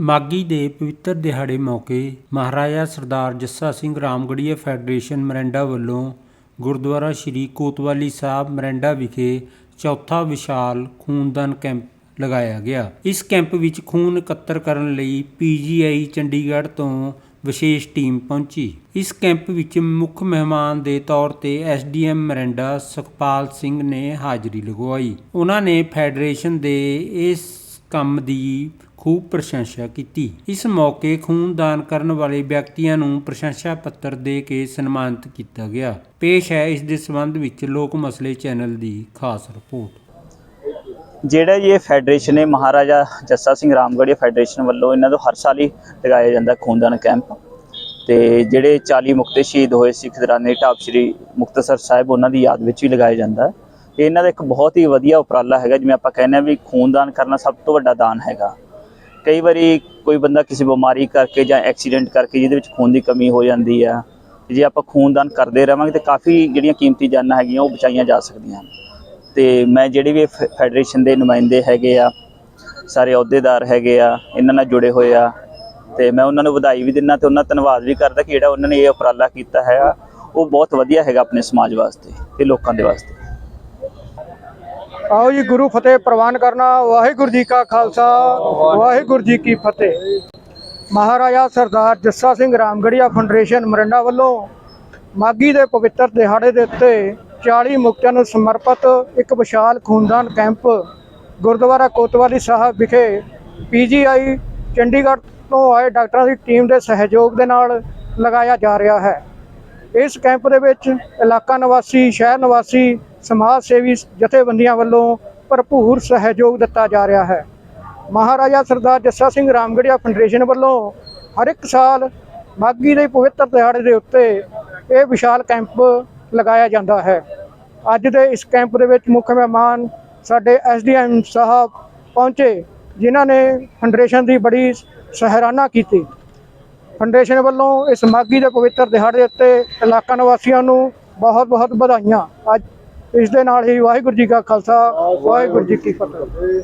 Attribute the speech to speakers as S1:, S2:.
S1: ਮਾਗੀ ਦੇ ਪਵਿੱਤਰ ਦਿਹਾੜੇ ਮੌਕੇ ਮਹਾਰਾਜਾ ਸਰਦਾਰ ਜੱਸਾ ਸਿੰਘ ਰਾਮਗੜੀਆ ਫੈਡਰੇਸ਼ਨ ਮਰੈਂਡਾ ਵੱਲੋਂ ਗੁਰਦੁਆਰਾ ਸ੍ਰੀ ਕੋਤਵਾਲੀ ਸਾਹਿਬ ਮਰੈਂਡਾ ਵਿਖੇ ਚੌਥਾ ਵਿਸ਼ਾਲ ਖੂਨਦਾਨ ਕੈਂਪ ਲਗਾਇਆ ਗਿਆ। ਇਸ ਕੈਂਪ ਵਿੱਚ ਖੂਨ ਇਕੱਤਰ ਕਰਨ ਲਈ ਪੀਜੀਆਈ ਚੰਡੀਗੜ੍ਹ ਤੋਂ ਵਿਸ਼ੇਸ਼ ਟੀਮ ਪਹੁੰਚੀ। ਇਸ ਕੈਂਪ ਵਿੱਚ ਮੁੱਖ ਮਹਿਮਾਨ ਦੇ ਤੌਰ ਤੇ ਐਸਡੀਐਮ ਮਰੈਂਡਾ ਸੁਖਪਾਲ ਸਿੰਘ ਨੇ ਹਾਜ਼ਰੀ ਲਗਵਾਈ। ਉਹਨਾਂ ਨੇ ਫੈਡਰੇਸ਼ਨ ਦੇ ਇਸ ਕੰਮ ਦੀ ਖੂਬ ਪ੍ਰਸ਼ੰਸਾ ਕੀਤੀ। ਇਸ ਮੌਕੇ ਖੂਨਦਾਨ ਕਰਨ ਵਾਲੇ ਵਿਅਕਤੀਆਂ ਨੂੰ ਪ੍ਰਸ਼ੰਸਾ ਪੱਤਰ ਦੇ ਕੇ ਸਨਮਾਨਿਤ ਕੀਤਾ ਗਿਆ। ਪੇਸ਼ ਹੈ ਇਸ ਦੇ ਸੰਬੰਧ ਵਿੱਚ ਲੋਕ ਮਸਲੇ ਚੈਨਲ ਦੀ ਖਾਸ ਰਿਪੋਰਟ।
S2: ਜਿਹੜਾ ਜੀ ਇਹ ਫੈਡਰੇਸ਼ਨ ਹੈ, ਮਹਾਰਾਜਾ ਜੱਸਾ ਸਿੰਘ ਰਾਮਗੜ੍ਹੀ ਫੈਡਰੇਸ਼ਨ ਵੱਲੋਂ ਇਹਨਾਂ ਤੋਂ ਹਰ ਸਾਲ ਹੀ ਲਗਾਇਆ ਜਾਂਦਾ ਖੂਨਦਾਨ ਕੈਂਪ। ਤੇ ਜਿਹੜੇ 40 ਮੁਕਤੇ ਸ਼ਹੀਦ ਹੋਏ ਸਿੱਖ ਦਰਾਨੇ ਢਾਬ ਸ਼੍ਰੀ ਮੁਕਤਸਰ ਸਾਹਿਬ, ਉਹਨਾਂ ਦੀ ਯਾਦ ਵਿੱਚ ਵੀ ਲਗਾਇਆ ਜਾਂਦਾ। ਹੈ। ਇਹਨਾਂ ਦਾ ਇੱਕ ਬਹੁਤ ਹੀ ਵਧੀਆ ਉਪਰਾਲਾ ਹੈਗਾ, ਜਿਵੇਂ ਆਪਾਂ ਕਹਿੰਦੇ ਆ ਵੀ ਖੂਨਦਾਨ ਕਰਨਾ ਸਭ ਤੋਂ ਵੱਡਾ ਦਾਨ ਹੈਗਾ। ਕਈ ਵਾਰੀ ਕੋਈ ਬੰਦਾ ਕਿਸੇ ਬਿਮਾਰੀ ਕਰਕੇ ਜਾਂ ਐਕਸੀਡੈਂਟ ਕਰਕੇ ਜਿਹਦੇ ਵਿੱਚ ਖੂਨ ਦੀ ਕਮੀ ਹੋ ਜਾਂਦੀ ਆ, ਜੇ ਆਪਾਂ ਖੂਨਦਾਨ ਕਰਦੇ ਰਹਾਂਗੇ ਤੇ ਕਾਫੀ ਜਿਹੜੀਆਂ ਕੀਮਤੀ ਜਾਨਾਂ ਹੈਗੀਆਂ ਉਹ ਬਚਾਈਆਂ ਜਾ ਸਕਦੀਆਂ ਹਨ। ਤੇ ਮੈਂ ਜਿਹੜੇ ਵੀ ਫੈ- ਫੈਡਰੇਸ਼ਨ ਦੇ ਨੁਮਾਇੰਦੇ ਹੈਗੇ ਆ, ਸਾਰੇ ਅਹੁਦੇਦਾਰ ਹੈਗੇ ਆ, ਇਹਨਾਂ ਨਾਲ ਜੁੜੇ ਹੋਏ ਆ, ਤੇ ਮੈਂ ਉਹਨਾਂ ਨੂੰ ਵਧਾਈ ਵੀ ਦਿੰਦਾ ਤੇ ਉਹਨਾਂ ਦਾ ਧੰਨਵਾਦ ਵੀ ਕਰਦਾ ਕਿ ਜਿਹੜਾ ਉਹਨਾਂ ਨੇ ਇਹ ਉਪਰਾਲਾ ਕੀਤਾ ਹੈਗਾ, ਉਹ ਬਹੁਤ ਵਧੀਆ ਹੈਗਾ ਆਪਣੇ ਸਮਾਜ ਵਾਸਤੇ ਤੇ ਲੋਕਾਂ ਦੇ ਵਾਸਤੇ।
S3: ਆਓ ਜੀ ਗੁਰੂ ਫਤਿਹ ਪ੍ਰਵਾਨ ਕਰਨਾ। ਵਾਹਿਗੁਰੂ ਜੀ ਕਾ ਖਾਲਸਾ, ਵਾਹਿਗੁਰੂ ਜੀ ਕੀ ਫਤਿਹ। ਮਹਾਰਾਜਾ ਸਰਦਾਰ ਜੱਸਾ ਸਿੰਘ ਰਾਮਗੜੀਆ ਫਾਊਂਡੇਸ਼ਨ ਮਰੰਡਾ ਵੱਲੋਂ ਮਾਗੀ ਦੇ ਪਵਿੱਤਰ ਦਿਹਾੜੇ ਦੇ ਉੱਤੇ 40 ਮੁਕਤਿਆਂ ਨੂੰ ਸਮਰਪਿਤ ਇੱਕ ਵਿਸ਼ਾਲ ਖੂਨਦਾਨ ਕੈਂਪ ਗੁਰਦੁਆਰਾ ਕੋਤਵਾਲੀ ਸਾਹਿਬ ਵਿਖੇ ਪੀਜੀਆਈ ਚੰਡੀਗੜ੍ਹ ਤੋਂ ਆਏ ਡਾਕਟਰਾਂ ਦੀ ਟੀਮ ਦੇ ਸਹਿਯੋਗ ਦੇ ਨਾਲ ਲਗਾਇਆ ਜਾ ਰਿਹਾ ਹੈ। ਇਸ ਕੈਂਪ ਦੇ ਵਿੱਚ ਇਲਾਕਾ ਨਿਵਾਸੀ, ਸ਼ਹਿਰ ਨਿਵਾਸੀ ਸਮਾਜ ਸੇਵੀ ਜਥੇਬੰਦੀਆਂ ਵੱਲੋਂ ਭਰਪੂਰ ਸਹਿਯੋਗ ਦਿੱਤਾ ਜਾ ਰਿਹਾ ਹੈ। ਮਹਾਰਾਜਾ ਸਰਦਾਰ ਜੱਸਾ ਸਿੰਘ ਰਾਮਗੜੀਆ ਫਾਊਂਡੇਸ਼ਨ ਵੱਲੋਂ ਹਰ ਇੱਕ ਸਾਲ ਮਾਘੀ ਦੇ ਪਵਿੱਤਰ ਦਿਹਾੜੇ ਦੇ ਉੱਤੇ ਇਹ ਵਿਸ਼ਾਲ ਕੈਂਪ ਲਗਾਇਆ ਜਾਂਦਾ ਹੈ। ਅੱਜ ਦੇ ਇਸ ਕੈਂਪ ਦੇ ਵਿੱਚ ਮੁੱਖ ਮਹਿਮਾਨ ਸਾਡੇ ਐਸਡੀਐਮ ਸਾਹਿਬ ਪਹੁੰਚੇ, ਜਿਨ੍ਹਾਂ ਨੇ ਫਾਊਂਡੇਸ਼ਨ ਦੀ ਬੜੀ ਸਹਿਰਾਨਾ ਕੀਤੀ। ਫਾਊਂਡੇਸ਼ਨ ਵੱਲੋਂ ਇਸ ਮਾਘੀ ਦੇ ਪਵਿੱਤਰ ਦਿਹਾੜੇ ਉੱਤੇ ਇਲਾਕਾ ਨਿਵਾਸੀਆਂ ਨੂੰ ਬਹੁਤ ਬਹੁਤ ਵਧਾਈਆਂ। ਅੱਜ ਇਸ ਦੇ ਨਾਲ ਹੀ ਵਾਹਿਗੁਰੂ ਜੀ ਕਾ ਖਾਲਸਾ ਵਾਹਿਗੁਰੂ ਜੀ ਕੀ ਫਤਿਹ।